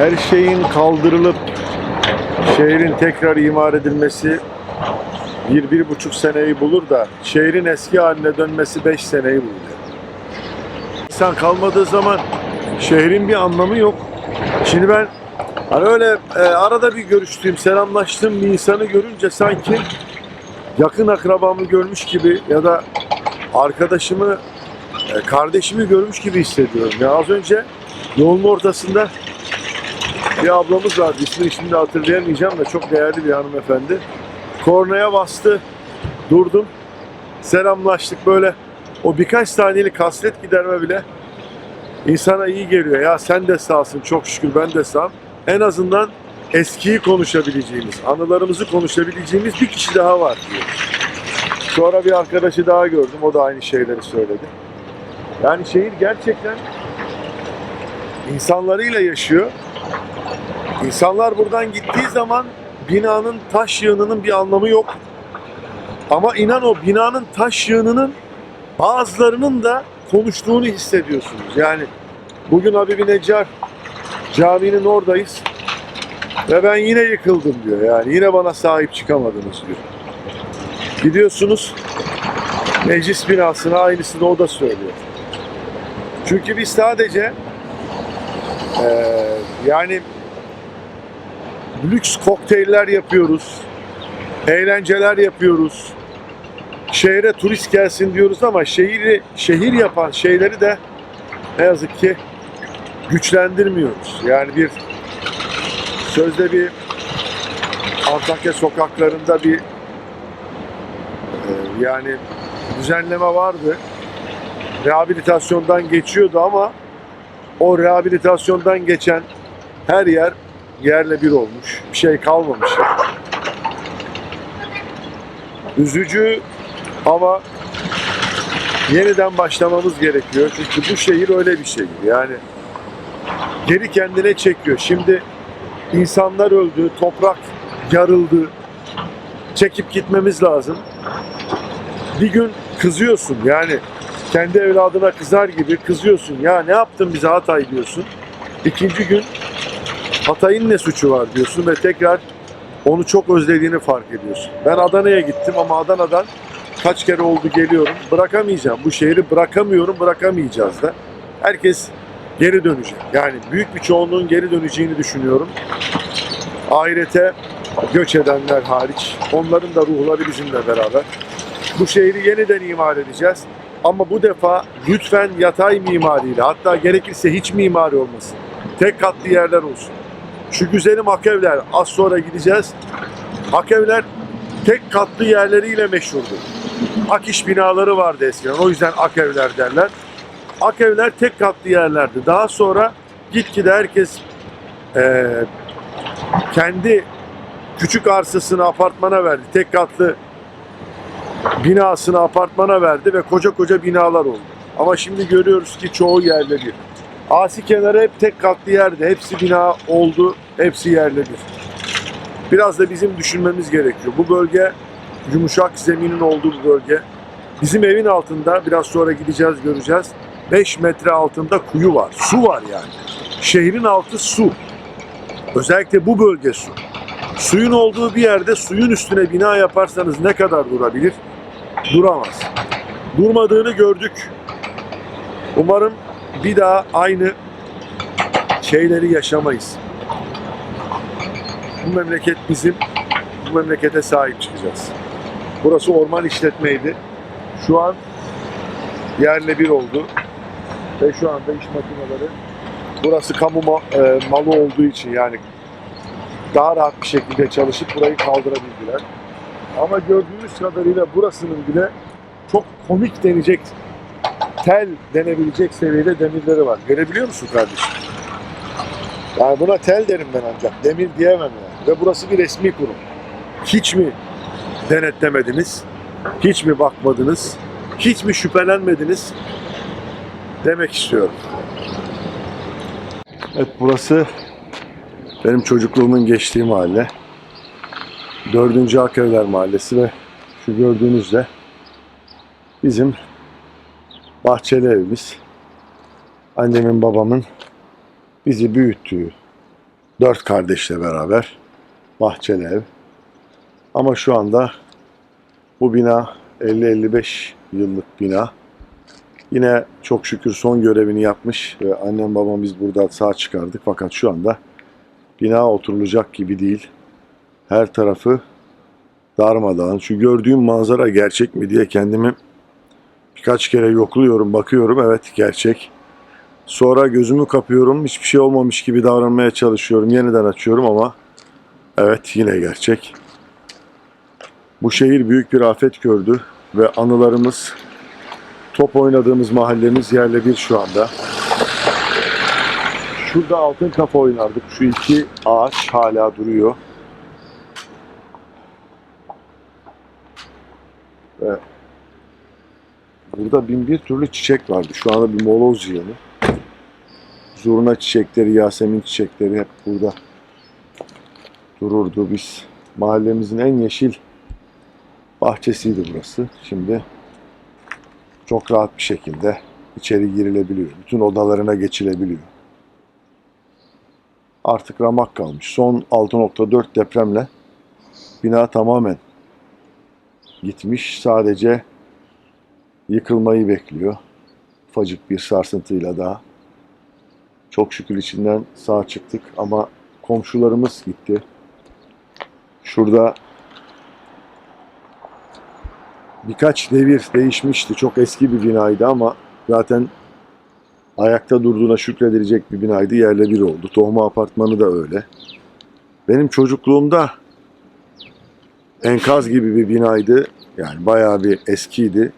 Her şeyin kaldırılıp şehrin tekrar imar edilmesi bir, bir buçuk seneyi bulur da şehrin eski haline dönmesi beş seneyi bulur. İnsan kalmadığı zaman şehrin bir anlamı yok. Şimdi ben hani öyle e, arada bir görüştüğüm, selamlaştığım bir insanı görünce sanki yakın akrabamı görmüş gibi ya da arkadaşımı, e, kardeşimi görmüş gibi hissediyorum. Ya az önce yolun ortasında bir ablamız vardı. İsmini şimdi hatırlayamayacağım da çok değerli bir hanımefendi. Kornaya bastı. Durdum. Selamlaştık böyle. O birkaç saniyelik hasret giderme bile insana iyi geliyor. Ya sen de sağsın çok şükür ben de sağım. En azından eskiyi konuşabileceğimiz, anılarımızı konuşabileceğimiz bir kişi daha var diyor. Sonra bir arkadaşı daha gördüm. O da aynı şeyleri söyledi. Yani şehir gerçekten insanlarıyla yaşıyor. İnsanlar buradan gittiği zaman binanın taş yığınının bir anlamı yok. Ama inan o binanın taş yığınının bazılarının da konuştuğunu hissediyorsunuz. Yani bugün Habibi Neccar caminin oradayız ve ben yine yıkıldım diyor. Yani yine bana sahip çıkamadınız diyor. Gidiyorsunuz meclis binasına aynısını o da söylüyor. Çünkü biz sadece eee, yani lüks kokteyller yapıyoruz. Eğlenceler yapıyoruz. Şehre turist gelsin diyoruz ama şehri şehir yapan şeyleri de ne yazık ki güçlendirmiyoruz. Yani bir sözde bir Antakya sokaklarında bir e, yani düzenleme vardı. Rehabilitasyondan geçiyordu ama o rehabilitasyondan geçen her yer yerle bir olmuş. Bir şey kalmamış. Üzücü ama yeniden başlamamız gerekiyor. Çünkü bu şehir öyle bir şehir. Yani geri kendine çekiyor. Şimdi insanlar öldü, toprak yarıldı. Çekip gitmemiz lazım. Bir gün kızıyorsun yani kendi evladına kızar gibi kızıyorsun. Ya ne yaptın bize Hatay diyorsun. İkinci gün Hatay'ın ne suçu var diyorsun ve tekrar onu çok özlediğini fark ediyorsun. Ben Adana'ya gittim ama Adana'dan kaç kere oldu geliyorum. Bırakamayacağım. Bu şehri bırakamıyorum, bırakamayacağız da. Herkes geri dönecek. Yani büyük bir çoğunluğun geri döneceğini düşünüyorum. Ahirete göç edenler hariç. Onların da ruhları bizimle beraber. Bu şehri yeniden imar edeceğiz. Ama bu defa lütfen yatay mimariyle hatta gerekirse hiç mimari olmasın. Tek katlı yerler olsun. Şu güzelim Akevler az sonra gideceğiz. Akevler tek katlı yerleriyle meşhurdu. Akiş binaları vardı eskiden. O yüzden Akevler derler. Akevler tek katlı yerlerdi. Daha sonra gitgide herkes eee, kendi küçük arsasını apartmana verdi. Tek katlı binasını apartmana verdi ve koca koca binalar oldu. Ama şimdi görüyoruz ki çoğu yerle bir. Asi kenarı hep tek katlı yerde. Hepsi bina oldu. Hepsi yerle bir. Biraz da bizim düşünmemiz gerekiyor. Bu bölge yumuşak zeminin olduğu bir bölge. Bizim evin altında biraz sonra gideceğiz göreceğiz. 5 metre altında kuyu var. Su var yani. Şehrin altı su. Özellikle bu bölge su. Suyun olduğu bir yerde suyun üstüne bina yaparsanız ne kadar durabilir? Duramaz. Durmadığını gördük. Umarım bir daha aynı şeyleri yaşamayız. Bu memleket bizim. Bu memlekete sahip çıkacağız. Burası orman işletmeydi. Şu an yerle bir oldu. Ve şu anda iş makineleri burası kamu e, malı olduğu için yani daha rahat bir şekilde çalışıp burayı kaldırabildiler. Ama gördüğünüz kadarıyla burasının bile çok komik denecek tel denebilecek seviyede demirleri var. Görebiliyor musun kardeşim? Yani buna tel derim ben ancak. Demir diyemem yani. Ve burası bir resmi kurum. Hiç mi denetlemediniz? Hiç mi bakmadınız? Hiç mi şüphelenmediniz? Demek istiyorum. Evet burası benim çocukluğumun geçtiği mahalle. Dördüncü Akevler Mahallesi ve şu gördüğünüz de bizim bahçeli evimiz. Annemin babamın bizi büyüttüğü Dört kardeşle beraber. Bahçeli ev. Ama şu anda bu bina 50-55 yıllık bina. Yine çok şükür son görevini yapmış ve annem babam biz burada sağ çıkardık. Fakat şu anda bina oturulacak gibi değil. Her tarafı darmadağın. Şu gördüğüm manzara gerçek mi diye kendimi birkaç kere yokluyorum, bakıyorum. Evet gerçek. Sonra gözümü kapıyorum. Hiçbir şey olmamış gibi davranmaya çalışıyorum. Yeniden açıyorum ama evet yine gerçek. Bu şehir büyük bir afet gördü ve anılarımız top oynadığımız mahallemiz yerle bir şu anda. Şurada altın kafa oynardık. Şu iki ağaç hala duruyor. Ve burada bin bir türlü çiçek vardı. Şu anda bir moloz yığını. Zurna çiçekleri, yasemin çiçekleri hep burada dururdu. Biz mahallemizin en yeşil bahçesiydi burası. Şimdi çok rahat bir şekilde içeri girilebiliyor. Bütün odalarına geçilebiliyor. Artık ramak kalmış. Son 6.4 depremle bina tamamen gitmiş. Sadece yıkılmayı bekliyor. Ufacık bir sarsıntıyla daha. Çok şükür içinden sağ çıktık ama komşularımız gitti. Şurada birkaç devir değişmişti. Çok eski bir binaydı ama zaten ayakta durduğuna şükredilecek bir binaydı. Yerle bir oldu. Tohma apartmanı da öyle. Benim çocukluğumda enkaz gibi bir binaydı. Yani bayağı bir eskiydi.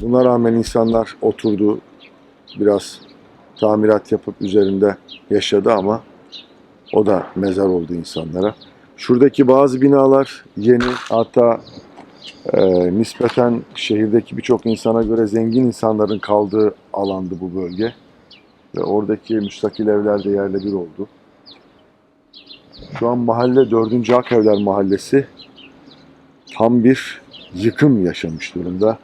Buna rağmen insanlar oturdu. Biraz tamirat yapıp üzerinde yaşadı ama o da mezar oldu insanlara. Şuradaki bazı binalar yeni hatta e, nispeten şehirdeki birçok insana göre zengin insanların kaldığı alandı bu bölge. Ve oradaki müstakil evler de yerle bir oldu. Şu an mahalle 4. Akevler Mahallesi tam bir yıkım yaşamış durumda.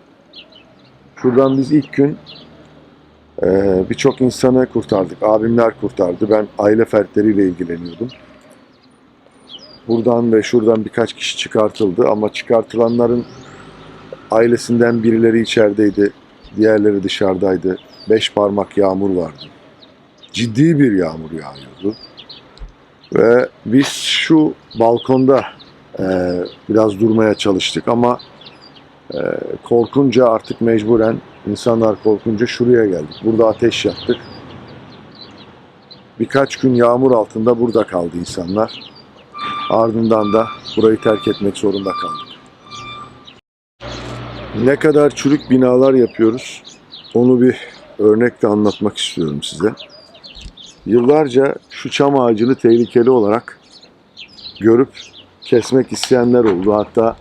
Şuradan biz ilk gün ee, Birçok insanı kurtardık. Abimler kurtardı. Ben aile fertleriyle ilgileniyordum. Buradan ve şuradan birkaç kişi çıkartıldı ama çıkartılanların ailesinden birileri içerideydi. Diğerleri dışarıdaydı. Beş parmak yağmur vardı. Ciddi bir yağmur yağıyordu. Ve biz şu balkonda e, biraz durmaya çalıştık ama e, korkunca artık mecburen İnsanlar korkunca şuraya geldik. Burada ateş yaktık. Birkaç gün yağmur altında burada kaldı insanlar. Ardından da burayı terk etmek zorunda kaldık. Ne kadar çürük binalar yapıyoruz onu bir örnekle anlatmak istiyorum size. Yıllarca şu çam ağacını tehlikeli olarak görüp kesmek isteyenler oldu. Hatta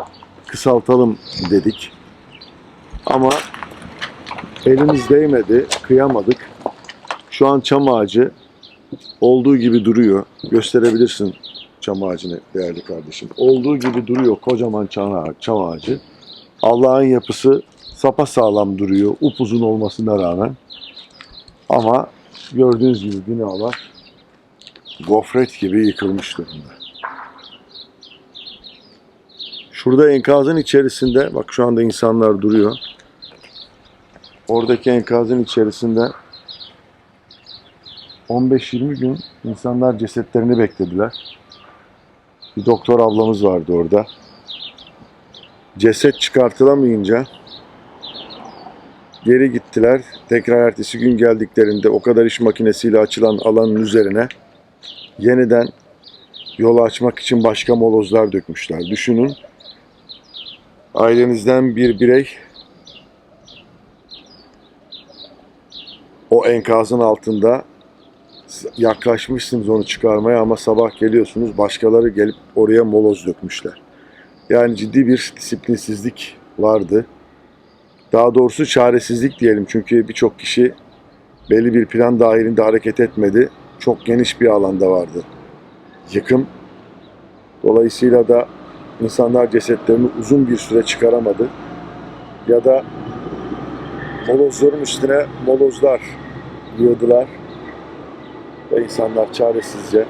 kısaltalım dedik. Ama Elimiz değmedi, kıyamadık. Şu an çam ağacı olduğu gibi duruyor. Gösterebilirsin çam ağacını değerli kardeşim. Olduğu gibi duruyor kocaman çam ağacı. Allah'ın yapısı sapa sağlam duruyor upuzun olmasına rağmen. Ama gördüğünüz gibi binalar gofret gibi yıkılmış durumda. Şurada enkazın içerisinde bak şu anda insanlar duruyor. Oradaki enkazın içerisinde 15-20 gün insanlar cesetlerini beklediler. Bir doktor ablamız vardı orada. Ceset çıkartılamayınca geri gittiler. Tekrar ertesi gün geldiklerinde o kadar iş makinesiyle açılan alanın üzerine yeniden yolu açmak için başka molozlar dökmüşler. Düşünün ailenizden bir birey o enkazın altında yaklaşmışsınız onu çıkarmaya ama sabah geliyorsunuz başkaları gelip oraya moloz dökmüşler. Yani ciddi bir disiplinsizlik vardı. Daha doğrusu çaresizlik diyelim çünkü birçok kişi belli bir plan dahilinde hareket etmedi. Çok geniş bir alanda vardı yıkım. Dolayısıyla da insanlar cesetlerini uzun bir süre çıkaramadı. Ya da molozların üstüne molozlar yığdılar. ve insanlar çaresizce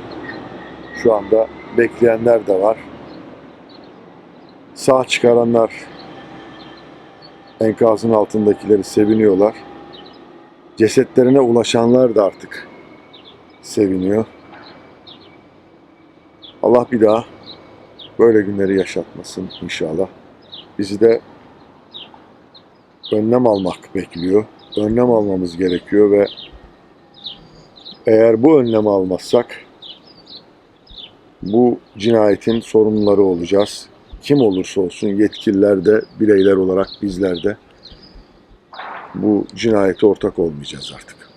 şu anda bekleyenler de var. Sağ çıkaranlar enkazın altındakileri seviniyorlar. Cesetlerine ulaşanlar da artık seviniyor. Allah bir daha böyle günleri yaşatmasın inşallah. Bizi de önlem almak bekliyor. Önlem almamız gerekiyor ve eğer bu önlemi almazsak bu cinayetin sorumluları olacağız. Kim olursa olsun yetkililer de bireyler olarak bizler de bu cinayete ortak olmayacağız artık.